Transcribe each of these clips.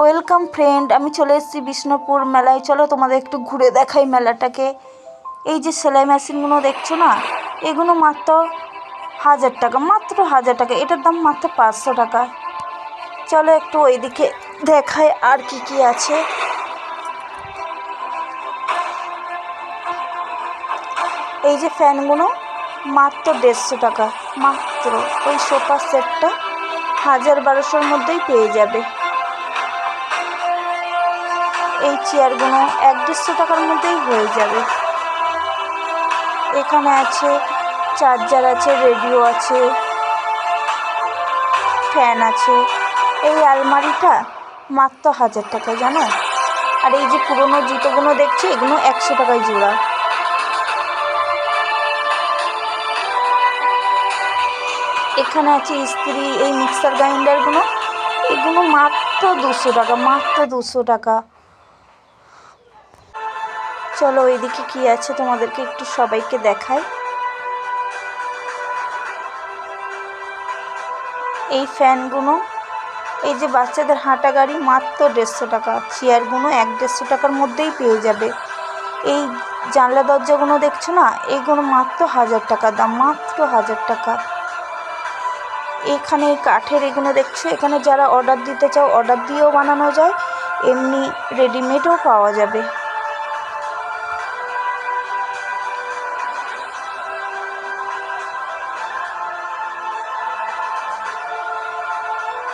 Welcome friend, আমি চলে এসেছি বিষ্ণুপুর মেলায়। চলো তোমাদের একটু ঘুরে দেখাই মেলাটাকে। এই যে সেলাই মেশিনগুলো দেখছ না? এগুলো মাত্র হাজার টাকা, মাত্র হাজার টাকা। এটার দাম মাত্র পাঁচশো টাকা। চলো একটু ওইদিকে দেখাই আর কি কি আছে। এই যে ফ্যানগুলো মাত্র দেড়শো টাকা, মাত্র। ওই সোফা সেটটা হাজার বারোশোর মধ্যেই পেয়ে যাবে। এই চেয়ারগুলো এক দেড়শো টাকার মধ্যেই হয়ে যাবে। এখানে আছে চার্জার আছে রেডিও আছে ফ্যান আছে। এই আলমারিটা মাত্র হাজার টাকা জানো? আর এই যে পুরোনো জুতোগুলো দেখছি, এগুলো একশো টাকায় জোড়া। এখানে আছে ইস্ত্রি, এই মিক্সার গ্রাইন্ডারগুলো এগুলো মাত্র দুশো টাকা, মাত্র দুশো টাকা। চলো ওইদিকে কি আছে তোমাদেরকে একটু সবাইকে দেখাই। এই ফ্যানগুলো, এই যে বাচ্চাদের হাঁটা গাড়ি মাত্র দেড়শো টাকা, চেয়ারগুলো এক দেড়শো টাকার মধ্যেই পেয়ে যাবে। এই জানলা দরজাগুলো দেখছ না? এইগুলো মাত্র হাজার টাকা, দাম মাত্র হাজার টাকা। এখানে কাঠের এগুলো দেখছ? এখানে যারা অর্ডার দিতে চাও অর্ডার দিয়েও বানানো যায়। এমনি রেডিমেডও পাওয়া যাবে।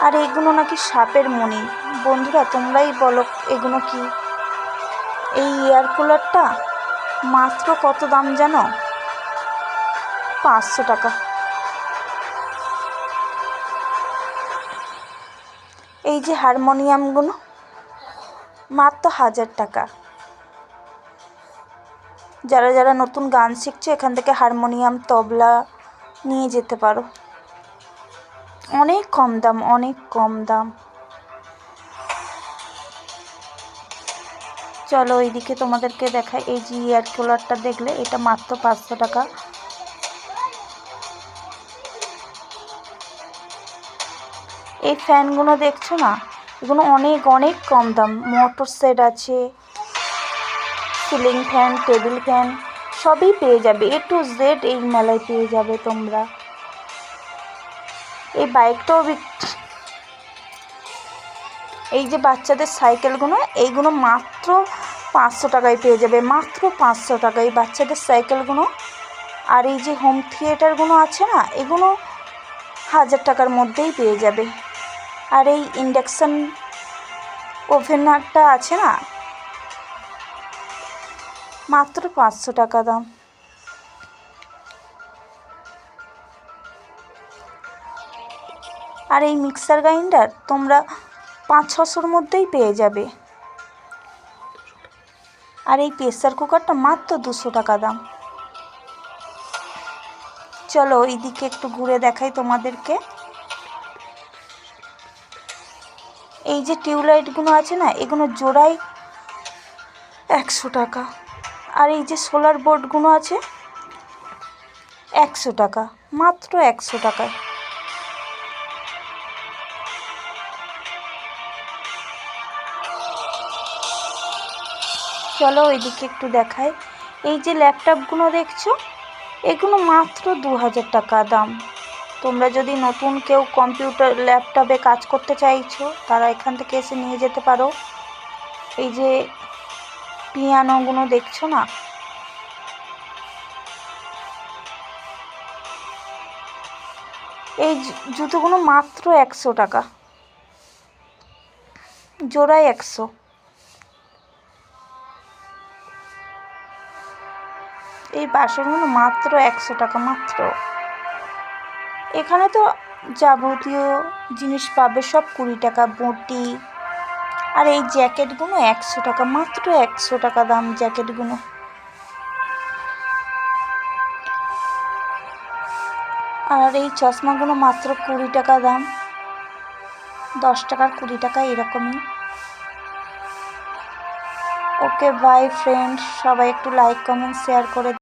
আর এগুলো নাকি সাপের মণি। বন্ধুরা, তোমরাই বলো এগুলো কি? এই এয়ার কুলারটা মাত্র কত দাম জানো? পাঁচশো টাকা। এই যে হারমোনিয়ামগুলো মাত্র হাজার টাকা। যারা যারা নতুন গান শিখছে, এখান থেকে হারমোনিয়াম, তবলা নিয়ে যেতে পারো। অনেক কম দাম, অনেক কম দাম। চলো এইদিকে তোমাদেরকে দেখাই, এই যে এয়ার কুলারটা দেখলে, এটা মাত্র পাঁচশো টাকা। এই ফ্যানগুলো দেখছ না? এগুলো অনেক অনেক কম দাম। মোটর সেট আছে, সিলিং ফ্যান, টেবিল ফ্যান, সবই পেয়ে যাবে। এ টু জেড এই মেলায় পেয়ে যাবে তোমরা। এই বাইকটাও এই যে বাচ্চাদের সাইকেলগুলো, এইগুলো মাত্র পাঁচশো টাকায় পেয়ে যাবে, মাত্র পাঁচশো টাকা এই বাচ্চাদের সাইকেলগুলো। আর এই যে হোম থিয়েটারগুলো আছে না, এগুলো হাজার টাকার মধ্যেই পেয়ে যাবে। আর এই ইন্ডাকশান ওভেনারটা আছে না, মাত্র পাঁচশো টাকা দাম। আর এই মিক্সার গ্রাইন্ডার তোমরা পাঁচ ছশোর মধ্যেই পেয়ে যাবে। আর এই প্রেসার কুকারটা মাত্র দুশো টাকা দাম। চলো এইদিকে একটু ঘুরে দেখাই তোমাদেরকে। এই যে টিউবলাইটগুলো আছে না, এগুলো জোড়াই একশো টাকা। আর এই যে সোলার বোর্ডগুলো আছে একশো টাকা, মাত্র একশো টাকায়। চলো ওইদিকে একটু দেখাই। এই যে ল্যাপটপগুলো দেখছ, এগুলো মাত্র দু হাজার টাকা দাম। তোমরা যদি নতুন কেউ কম্পিউটার, ল্যাপটপে কাজ করতে চাইছো, তারা এখান থেকে এসে নিয়ে যেতে পারো। এই যে পিয়ানোগুলো দেখছ না? এই জুতোগুলো মাত্র একশো টাকা। জোড়ায় একশো। এই বাসনগুলো মাত্র একশো টাকা মাত্র। এখানে তো যাবতীয় জিনিস পাবে, সব কুড়ি টাকা বঁটি। আর এই জ্যাকেটগুলো একশো টাকা, মাত্র একশো টাকা দাম জ্যাকেটগুলো। আর এই চশমাগুলো মাত্র কুড়ি টাকা দাম। দশ টাকার কুড়ি টাকা এরকমই। ওকে বাই ফ্রেন্ড সবাই একটু লাইক কমেন্ট শেয়ার করে